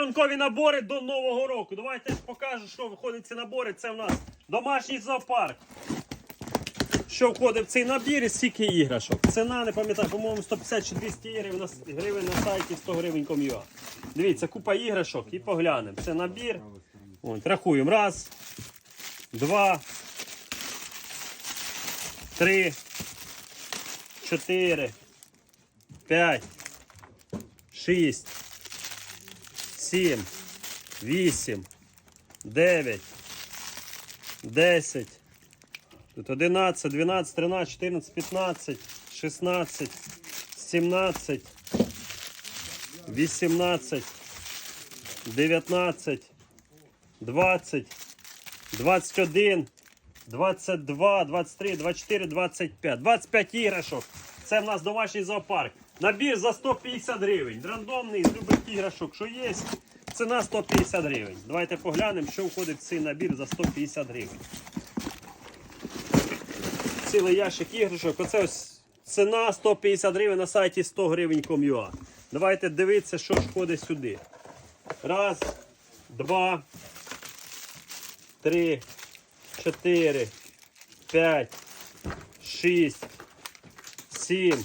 подарункові набори до Нового року. Давайте покажу, що входить ці набори. Це в нас домашній зоопарк. Що входить в цей набір і скільки іграшок. Ціна, не пам'ятаю, по-моєму, 150 чи 200 гривень на, гривень на сайті 100 гривень ком'юа. Дивіться, купа іграшок і поглянемо. Це набір. От, рахуємо. Раз, два, три, чотири, п'ять, шість, сім, вісім, дев'ять, десять. Тут 11, 12, 13, 14, 15, 16, 17, 18, 19, 20, 21, 22, 23, 24, 25. 25 іграшок. Це в нас домашній зоопарк. Набір за 150 гривень. Рандомний з любих іграшок, що є. Ціна 150 гривень. Давайте поглянемо, що входить в цей набір за 150 гривень цілий ящик іграшок. Оце ось ціна 150 гривень на сайті 100 гривень ком'юа. Давайте дивитися, що ж входить сюди. Раз, два, три, чотири, п'ять, шість, сім,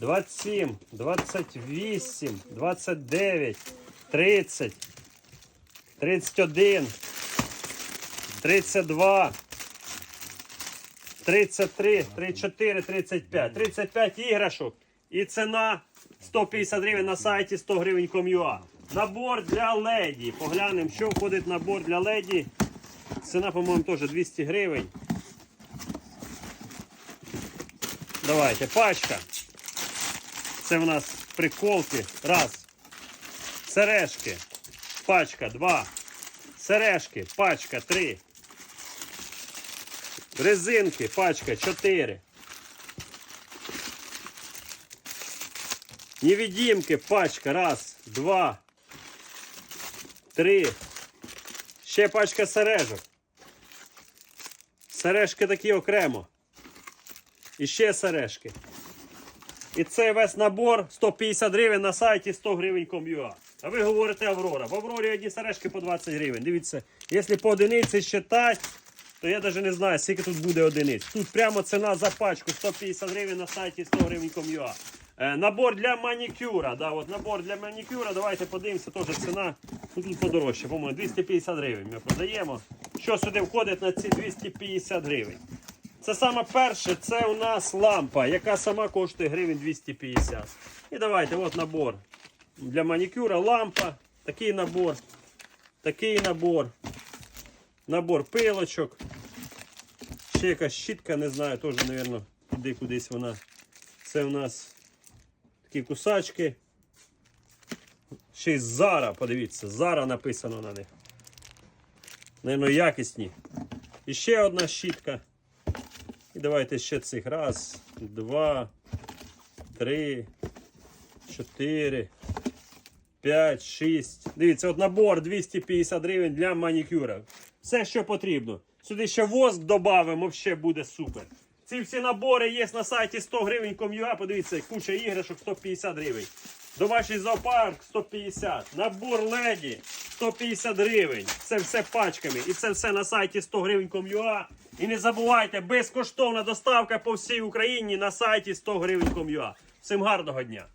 27, 28, 29, 30, 31, 32, 33, 34, 35. 35 іграшок. І ціна 150 гривень на сайті 100 гривень ком'юа. Набор для леді. Поглянемо, що входить в набор для леді. Ціна, по-моєму, теж 200 гривень. Давайте, пачка. Це в нас приколки. Раз. Сережки. Пачка. Два. Сережки. Пачка. Три. Резинки, пачка 4. Невидимки, пачка. Раз, два, три. Ще пачка сережок. Сережки такі окремо. І ще сережки. І цей весь набор 150 гривень на сайті 100 гривень ком'юа. А ви говорите Аврора. В Аврорі одні сережки по 20 гривень. Дивіться, якщо по одиниці считати, то я навіть не знаю, скільки тут буде одиниць. Тут прямо ціна за пачку 150 гривень на сайті 100 гривень ком'юа. Е, набор для манікюра. Да, от набор для манікюра. Давайте подивимося, теж ціна. Ну, тут подорожче, по-моєму, 250 гривень ми продаємо. Що сюди входить на ці 250 гривень? Це саме перше, це у нас лампа, яка сама коштує гривень 250. І давайте, от набор для манікюра, лампа, такий набор, такий набор, набор пилочок. Ще якась щітка, не знаю, теж, мабуть, туди кудись вона. Це у нас такі кусачки. Ще й Зара, подивіться, Зара написано на них. Наверно, якісні. І ще одна щітка. І давайте ще цих. Раз, два, три, чотири, п'ять, шість. Дивіться, от набор 250 гривень для манікюра. Все, що потрібно. Сюди ще воск додамо, взагалі буде супер. Ці всі набори є на сайті 100 гривень ком'юа. Подивіться, куча іграшок 150 гривень. Домашній зоопарк 150. Набор леді 150 гривень. Це все пачками. І це все на сайті 100 гривень ком'юа. І не забувайте, безкоштовна доставка по всій Україні на сайті 100 гривень ком'юа. Всім гарного дня!